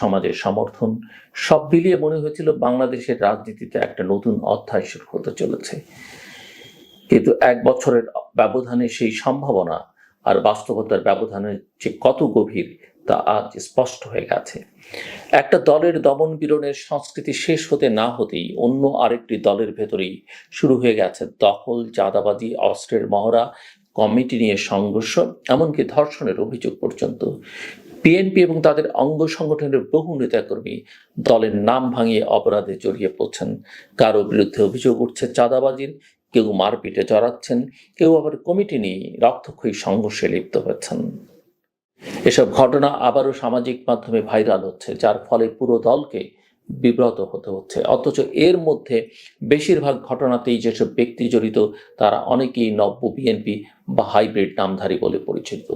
সমাজের সমর্থন, সব মিলিয়ে মনে হয়েছিল বাংলাদেশের রাজনীতিতে একটা নতুন অধ্যায় শুরু হতে চলেছে। কিন্তু এক বছরের ব্যবধানে সেই সম্ভাবনা আর বাস্তবতার ব্যবধানের যে কত গভীর তা আজ স্পষ্ট হয়ে গেছে। একটা দলের দমন পীড়নের সংস্কৃতি শেষ হতে না হতেই অন্য আরেকটি দলের ভেতরেই শুরু হয়ে গেছে দখল, চাঁদাবাজি, অস্ত্রের মহড়া, কমিটি নিয়ে সংঘর্ষ, এমনকি ধর্ষণের অভিযোগ পর্যন্ত। বিএনপি এবং তাদের অঙ্গ সংগঠনের বহু নেতাকর্মী দলের নাম ভাঙিয়ে অপরাধে জড়িয়ে পড়ছেন। কারও বিরুদ্ধে অভিযোগ উঠছে চাঁদাবাজির, কেউ মারপিটে জড়াচ্ছেন, কেউ আবার কমিটি নিয়ে রক্তক্ষয়ী সংঘর্ষে লিপ্ত হচ্ছেন। এসব ঘটনা আবারও সামাজিক মাধ্যমে ভাইরাল হচ্ছে, যার ফলে পুরো দলকে বিব্রত হতে হচ্ছে। অথচ এর মধ্যে বেশিরভাগ ঘটনাতেই যেসব ব্যক্তি জড়িত, তারা অনেকেই নব্য বিএনপি বা হাইব্রিড নামধারী বলে পরিচিত।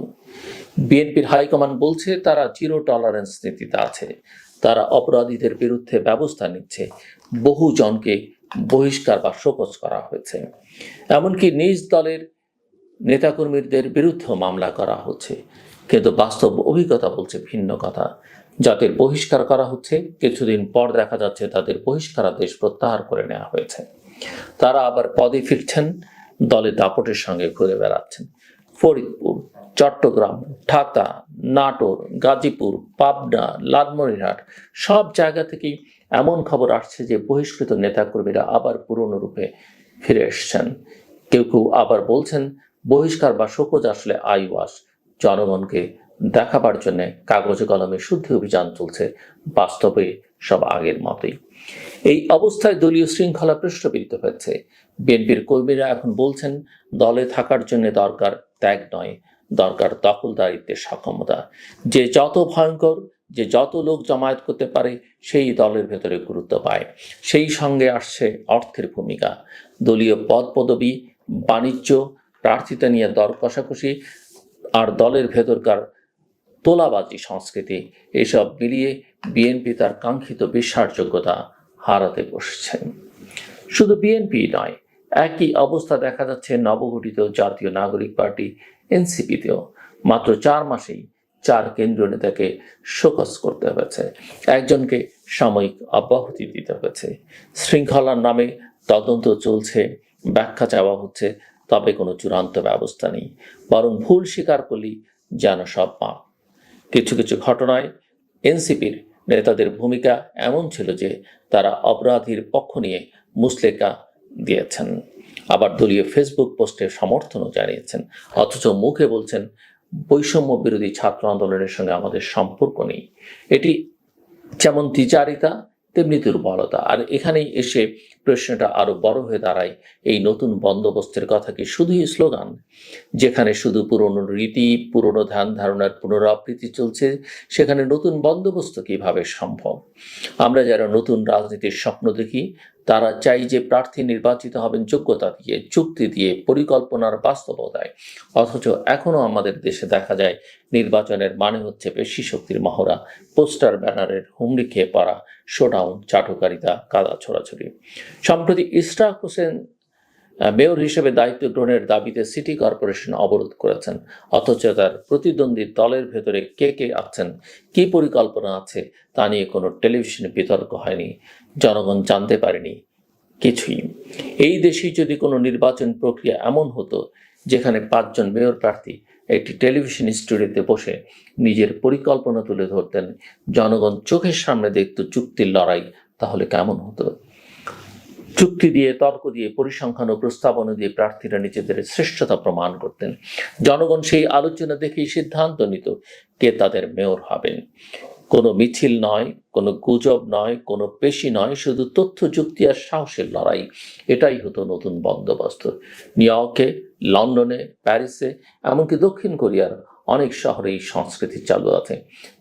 বিএনপির হাইকমান্ড বলছে, তারা জিরো টলারেন্স নীতিতে আছে। তারা অপরাধীদের বিরুদ্ধে ব্যবস্থা নিচ্ছে। বহু জনকে বহিষ্কার বা শোকজ করা হয়েছে। এমনকি নিজ দলের নেতাকর্মীদের বিরুদ্ধেও মামলা করা হচ্ছে। কিন্তু বাস্তব অভিজ্ঞতা বলছে ভিন্ন কথা। যাদের বহিষ্কার করা হচ্ছে, কিছুদিন পর দেখা যাচ্ছে তাদের বহিষ্কারাদেশ প্রত্যাহার করে নেওয়া হয়েছে। তারা আবার পদে ফিরছেন, দলে দাপটের সঙ্গে ঘুরে বেড়াচ্ছেন। ফরিদপুর, চট্টগ্রাম, ঢাকা, নাটোর, গাজীপুর, পাবনা, লালমনিরহাট, সব জায়গা থেকেই এমন খবর আসছে যে বহিষ্কৃত নেতাকর্মীরা আবার পুরনো রূপে ফিরে এসছেন। কেউ কেউ আবার বলছেন, বহিষ্কার বা শোকজ আসলে আইওয়াস, জনগণকে দেখাবার জন্য কাগজে কলমে শুদ্ধি অভিযান চলছে। বাস্তবে সব আগের মতোই। এই অবস্থায় দলীয় শৃঙ্খলা পৃষ্ঠপীড়িত হয়েছে। বিএনপির কর্মীরা এখন বলছেন, দলে থাকার জন্য দরকার ত্যাগ নয়, দরকার দখলদারিত্বের সক্ষমতা। যে যত ভয়ঙ্কর, যে যত লোক জমায়েত করতে পারে, সেই দলের ভেতরে গুরুত্ব পায়। সেই সঙ্গে আসছে অর্থের ভূমিকা। দলীয় পদ পদবি বাণিজ্য, প্রার্থিতা নিয়ে দর কষাকষি, আর দলের ভেতরকার তোলাবাজি সংস্কৃতি এসব মিলিয়ে বিএনপি তার কাঙ্ক্ষিত বিশ্বাসযোগ্যতা হারাতে বসছে। শুধু বিএনপি নয়, একই অবস্থা দেখা যাচ্ছে নবগঠিত জাতীয় নাগরিক পার্টি এনসিপিতেও। মাত্র চার মাসেই চার কেন্দ্রীয় নেতাকে শোকস করতে হয়েছে। একজনকে সাময়িক অব্যাহতি দিতে হয়েছে। শৃঙ্খলার নামে তদন্ত চলছে, ব্যাখ্যা চাওয়া হচ্ছে, তবে কোনো চূড়ান্ত ব্যবস্থা নেই, বরং ভুল স্বীকার করলেই যেন সব পাপ। কিছু কিছু ঘটনায় এনসিপির নেতাদের ভূমিকা এমন ছিল যে তারা অপরাধীর পক্ষ নিয়ে মুসলেকা দিয়েছেন। আবার দলীয় ফেসবুক পোস্টে সমর্থনও জানিয়েছেন। অথচ মুখে বলছেন, বৈষম্য বিরোধী ছাত্র আন্দোলনের সঙ্গে আমাদের সম্পর্ক নেই। এটি যেমন দ্বিচারিতা, তেমনি দুর্বলতা। আর এখানেই এসে প্রশ্নটা আরও বড় হয়ে দাঁড়ায়, এই নতুন বন্দোবস্তের কথা কি শুধুই স্লোগান? যেখানে শুধু পুরনো রীতি, পুরনো ধ্যান ধারণার পুনরাবৃত্তি চলছে, সেখানে নতুন বন্দোবস্ত কীভাবে সম্ভব? আমরা যারা নতুন রাজনীতির স্বপ্ন দেখি, তারা চাই যে প্রার্থী নির্বাচিত হবেন যোগ্যতা দিয়ে, চুক্তি দিয়ে, পরিকল্পনার বাস্তবতায়। অথচ এখনও আমাদের দেশে দেখা যায়, নির্বাচনের মানে হচ্ছে পেশি শক্তির মহড়া, পোস্টার, ব্যানারের হুমড়ি খেয়ে পড়া, শোডাউন, চাটুকারিতা, কাদা ছোড়াছড়ি। সম্প্রতি ইশরাক হোসেন মেয়র হিসেবে দায়িত্ব গ্রহণের দাবিতে সিটি কর্পোরেশন অবরোধ করেছেন। অথচ তার প্রতিদ্বন্দ্বী দলের ভেতরে কে কে আছেন, কী পরিকল্পনা আছে, তা নিয়ে কোনো টেলিভিশনে বিতর্ক হয়নি। জনগণ জানতে পারেনি কিছুই। এই দেশেই যদি কোনো নির্বাচন প্রক্রিয়া এমন হতো, যেখানে পাঁচজন মেয়র প্রার্থী একটি টেলিভিশন স্টুডিওতে বসে নিজের পরিকল্পনা তুলে ধরতেন, জনগণ চোখের সামনে দেখত চুক্তির লড়াই তাহলে কেমন হতো? চুক্তি দিয়ে, তর্ক দিয়ে, পরিসংখ্যান ও প্রস্তাবনা দিয়ে প্রার্থীরা নিজেদের শ্রেষ্ঠতা প্রমাণ করতেন। জনগণ সেই আলোচনা দেখেই সিদ্ধান্ত নিত কে তাদের মেয়র হবেন। কোনো মিছিল নয়, কোনো গুজব নয়, কোনো পেশি নয়, শুধু তথ্য, যুক্তি আর সাহসের লড়াই। এটাই হতো নতুন বন্দোবস্ত। নিউ ইয়র্কে লন্ডনে, প্যারিসে, এমনকি দক্ষিণ কোরিয়ার অনেক শহরে এই সংস্কৃতি চালু আছে।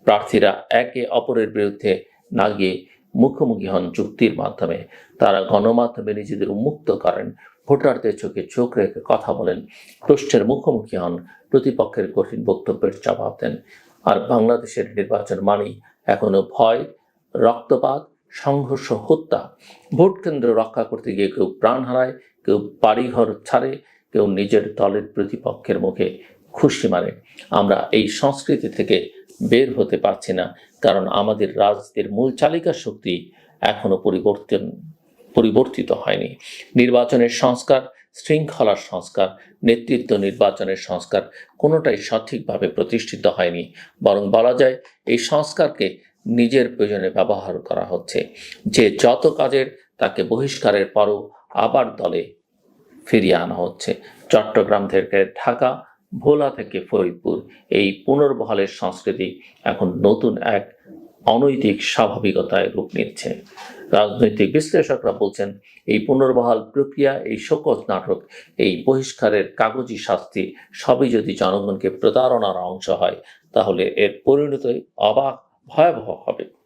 প্রার্থীরা একে অপরের বিরুদ্ধে না গিয়ে মুখোমুখি হন চুক্তির মাধ্যমে। তারা গণমাধ্যমে নিজেদের উন্মুক্ত করেন। ভোটারদের চোখে চোখ রেখে কথা বলেন। প্রশ্নের মুখোমুখি হন। প্রতিপক্ষের কঠিন বক্তব্যের জবাব দেন। আর বাংলাদেশের নির্বাচন মানেই এখনও ভয়, রক্তপাত, সংঘর্ষ, হত্যা। ভোট কেন্দ্র রক্ষা করতে গিয়ে কেউ প্রাণ হারায়, কেউ বাড়িঘর ছাড়ে, কেউ নিজের দলের প্রতিপক্ষের মুখে খুশি মানে। আমরা এই সংস্কৃতি থেকে বের হতে পারছি না, কারণ আমাদের রাজনীতির মূল চালিকা শক্তি এখনও পরিবর্তন, পরিবর্তিত হয়নি। নির্বাচনের সংস্কার, শৃঙ্খলার সংস্কার, নেতৃত্ব নির্বাচনের সংস্কার কোনোটাই সঠিকভাবে প্রতিষ্ঠিত হয়নি। বরং বলা যায়, এই সংস্কারকে নিজের প্রয়োজনে ব্যবহার করা হচ্ছে। যে যত কাজের তাকে বহিষ্কারের পরও আবার দলে ফিরিয়ে আনা হচ্ছে। চট্টগ্রাম থেকে ঢাকা ভোলা থেকে ফরিদপুর। এই পুনর্বহালের সংস্কৃতি এখন নতুন এক অনৈতিক স্বাভাবিকতায় রূপ নিচ্ছে। রাজনৈতিক বিশ্লেষকরা বলছেন, এই পুনর্বহাল প্রক্রিয়া, এই শোকজ নাটক, এই বহিষ্কারের কাগজি শাস্তি সবই যদি জনগণকে প্রতারণার অংশ হয়, তাহলে এর পরিণতি অবাক, ভয়াবহ হবে।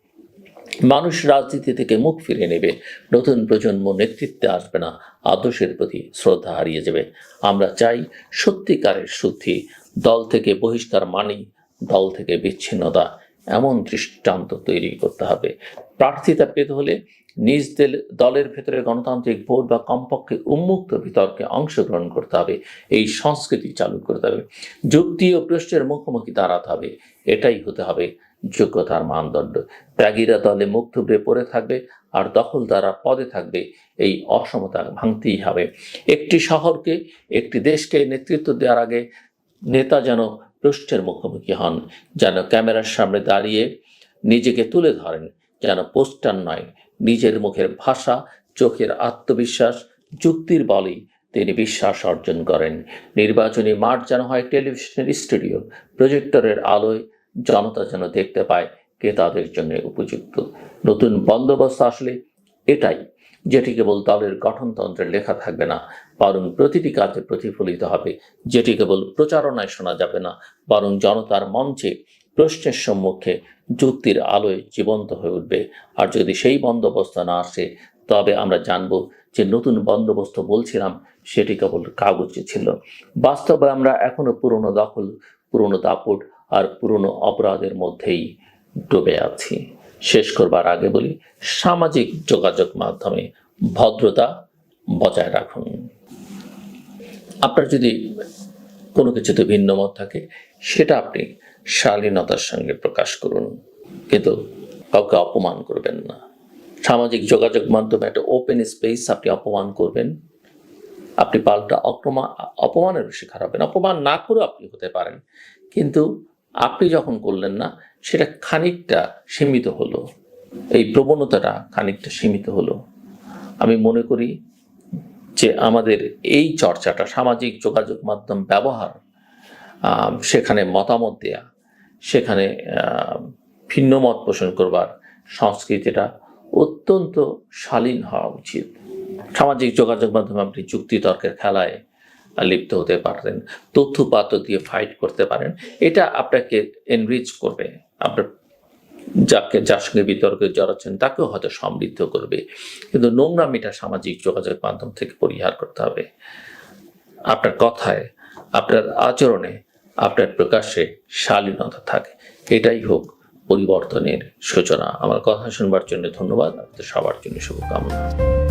মানুষ রাজনীতি থেকে মুখ ফিরিয়ে নেবে। নতুন প্রজন্ম নেতৃত্বে আসবে না, আদর্শের প্রতি শ্রদ্ধা হারিয়ে যাবে। আমরা চাই সত্যিকারের শুদ্ধি, দল থেকে বহিষ্কার মানি দল থেকে বিচ্ছিন্নতা। এমন দৃষ্টান্ত তৈরি করতে হবে। প্রার্থিতা পেতে হলে নিজ দলের ভেতরে গণতান্ত্রিক ভোট বা কমপক্ষে উন্মুক্ত বিতর্কে অংশগ্রহণ করতে হবে। এই সংস্কৃতি চালু করতে হবে। যুক্তি ও প্রশ্নের মুখোমুখি দাঁড়াতে হবে। এটাই হতে হবে যোগ্যতার মানদণ্ড। ত্যাগীরা দলে মুখ থুবড়ে পড়ে থাকবে আর দখলদাররা পদে থাকবে, এই অসমতা ভাঙতেই হবে। একটি শহরকে, একটি দেশকে নেতৃত্ব দেওয়ার আগে নেতা যেন প্রশ্নের মুখোমুখি হন, যেন ক্যামেরার সামনে দাঁড়িয়ে নিজেকে তুলে ধরেন, যেন পোস্টার নয়, নিজের মুখের ভাষা, চোখের আত্মবিশ্বাস, যুক্তির বলেই তিনি বিশ্বাস অর্জন করেন। নির্বাচনী মাঠ যেন হয় টেলিভিশনের স্টুডিও, প্রজেক্টরের আলোয় জনতা যেন দেখতে পায় কে তাদের জন্য উপযুক্ত। নতুন বন্দোবস্ত আসলে এটাই যেটি কেবল দলের গঠনতন্ত্রে লেখা থাকবে না, বরং প্রতিটি কাজে প্রতিফলিত হবে। যেটি কেবল প্রচারণায় শোনা যাবে না, বরং জনতার মঞ্চে প্রশ্নের সম্মুখে যুক্তির আলোয় জীবন্ত হয়ে উঠবে। আর যদি সেই বন্দোবস্ত না আসে, তবে আমরা জানব যে নতুন বন্দোবস্ত বলছিলাম, সেটি কেবল কাগজে ছিল। বাস্তবে আমরা এখনও পুরনো দখল, পুরনো দাপট আর পুরনো অপরাধের মধ্যেই ডুবে আছি। শেষ করবার আগে বলি, সামাজিক যোগাযোগ মাধ্যমে ভদ্রতা বজায় রাখুন। আপনার যদি কোনো কিছুতে ভিন্ন মত থাকে, সেটা আপনি শালীনতার সঙ্গে প্রকাশ করুন। কিন্তু কাউকে অপমান করবেন না। সামাজিক যোগাযোগ মাধ্যমে একটা ওপেন স্পেস আপনি অপমান করবেন। আপনি পাল্টা অপমান অপমানের শিকার হবেন। অপমান না করেও আপনি হতে পারেন। কিন্তু আপনি যখন করলেন না, সেটা খানিকটা সীমিত হলো। এই প্রবণতাটা খানিকটা সীমিত হলো। আমি মনে করি যে আমাদের এই চর্চাটা, সামাজিক যোগাযোগ মাধ্যম ব্যবহার সেখানে মতামত দেয়া, সেখানে ভিন্ন মত পোষণ করবার সংস্কৃতিটা অত্যন্ত শালীন হওয়া উচিত। সামাজিক যোগাযোগ মাধ্যমে আপনি যুক্তিতর্কের খেলায় লিপ্ত হতে পারেন তথ্য পাত্র দিয়ে ফাইট করতে পারেন, এটা আপনাকে এনরিচ করবে। আপনার যাকে, যার সঙ্গে বিতর্কে জড়াচ্ছেন, তাকেও হয়তো সমৃদ্ধ করবে। কিন্তু নোংরামিটা সামাজিক যোগাযোগ মাধ্যম থেকে পরিহার করতে হবে। আপনার কথায়, আপনার আচরণে, আপনার প্রকাশ্যে শালীনতা থাকে। এটাই হোক পরিবর্তনের সূচনা। আমার কথা শুনবার জন্য ধন্যবাদ। সবার জন্য শুভকামনা।